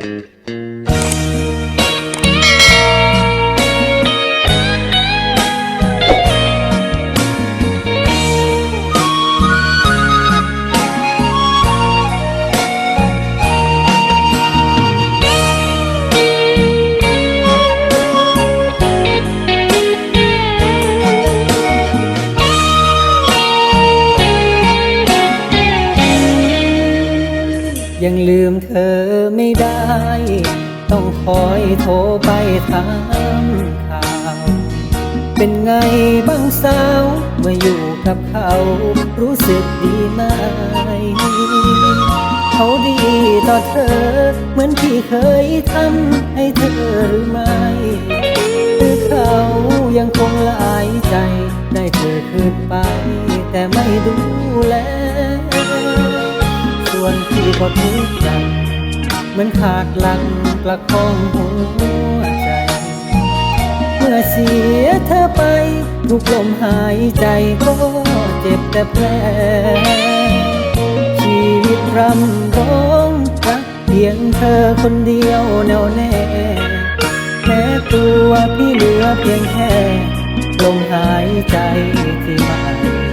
うん。 ยังลืมเธอไม่ได้ ต้องคอยโทรไปถามข่าว เป็นไงบ้างสาวเมื่ออยู่กับเขารู้สึกดีไหม เขาดีต่อเธอ เหมือนที่เคยทำให้เธอหรือไม่หรือเขายังคงหลายใจ ได้เธอคืนไป แต่ไม่ดูแล วนที่ก็ทุกข์ใจเหมือนขาดหลังประคองหัวใจ เมื่อเสียเธอไป ทุกลมหายใจก็เจ็บแต่แผลชีวิตรำร้องรักเพียงเธอคนเดียวแน่วแน่แม้ตัวพี่เหลือเพียงแค่ลมหายใจที่ไม่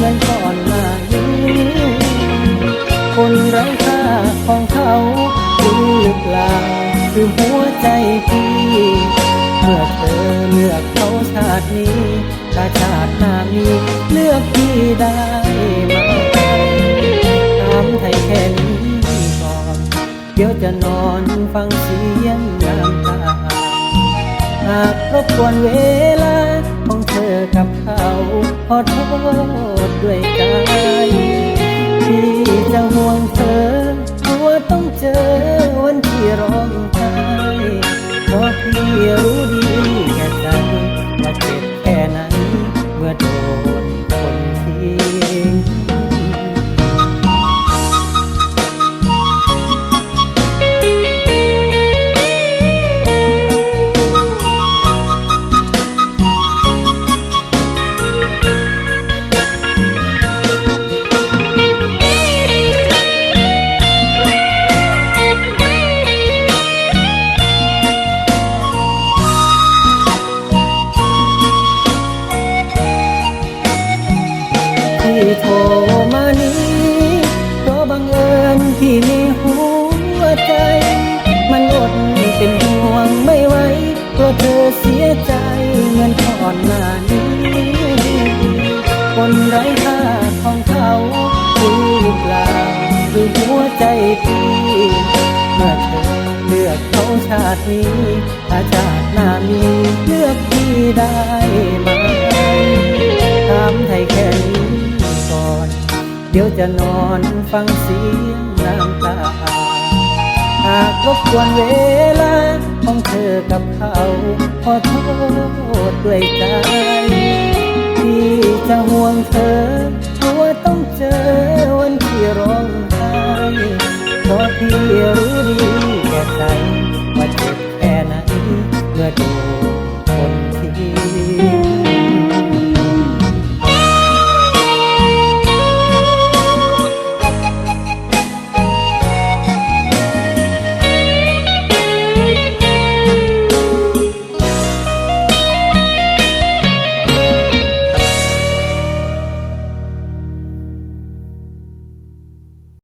เหมือนก่อนหน้านี้คนไร้ค่าของเขารู้หรือเปล่าคือหัวใจพี่เมื่อเธอเลือกเขาชาตินี้ถ้าชาติหน้ามีเลือกพี่ได้ไหมถามไทยแค่นี้ก่อนเดี๋ยวจะนอนฟังเสียงน้ำตาหากรบกวนเวลาของเธอกับ ขอโทษด้วยใจที่ คนไร้ค่าของเขารู้หรือเปล่าคือหัวใจพี่เมื่อเธอเลือกเขาชาตินี้ถ้าชาติหน้ามีเลือกพี่ได้ไหมถามไทยแค่นี้ก่อน เดี๋ยวจะนอนฟังเสียงน้ำตาหากรบกวนเวลาของเธอกับเขา ขอโทษด้วยใจ จะห่วงเธอเพรว่าต้องเจอวันที่ร้องไห้เพราะพี่รู้ดีแก่ใจว่าเจ็บแค่ไหนเมื่อโดน